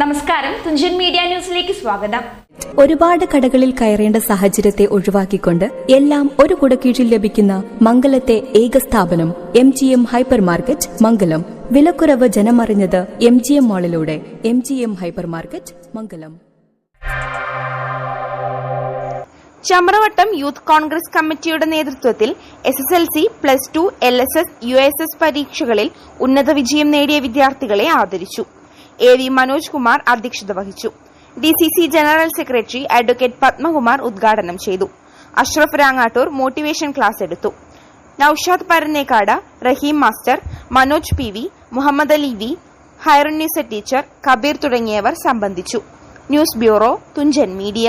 നമസ്കാരം. തുഞ്ചൻ മീഡിയ ന്യൂസിലേക്ക് സ്വാഗതം. ഒരുപാട് കടകളിൽ കയറേണ്ട സാഹചര്യത്തെ ഒഴിവാക്കിക്കൊണ്ട് എല്ലാം ഒരു കുടക്കീഴിൽ ലഭിക്കുന്ന മംഗലത്തെ ഏക സ്ഥാപനം M G M hyper market Mangalam. വിലക്കുറവ് ജനമറിഞ്ഞത് M G M മാളിലൂടെ M G M hyper market Mangalam. Chamravattam youth Congress കമ്മിറ്റിയുടെ നേതൃത്വത്തിൽ S S L C plus two L S S U S S പരീക്ഷകളിൽ ഉന്നത വിജയം നേടിയ വിദ്യാർത്ഥികളെ ആദരിച്ചു. എ വി മനോജ് കുമാർ അധ്യക്ഷത വഹിച്ചു. D C C general secretary advocate Padmakumar ഉദ്ഘാടനം ചെയ്തു. അഷ്റഫ് രാങ്ങാട്ടൂർ മോട്ടിവേഷൻ ക്ലാസ് എടുത്തു. Naushad Parannekkad Rahim master Manoj P V Muhammad Ali V Hairunnisa teacher Kabir തുടങ്ങിയവർ സംബന്ധിച്ചു. News bureau Thunchan media.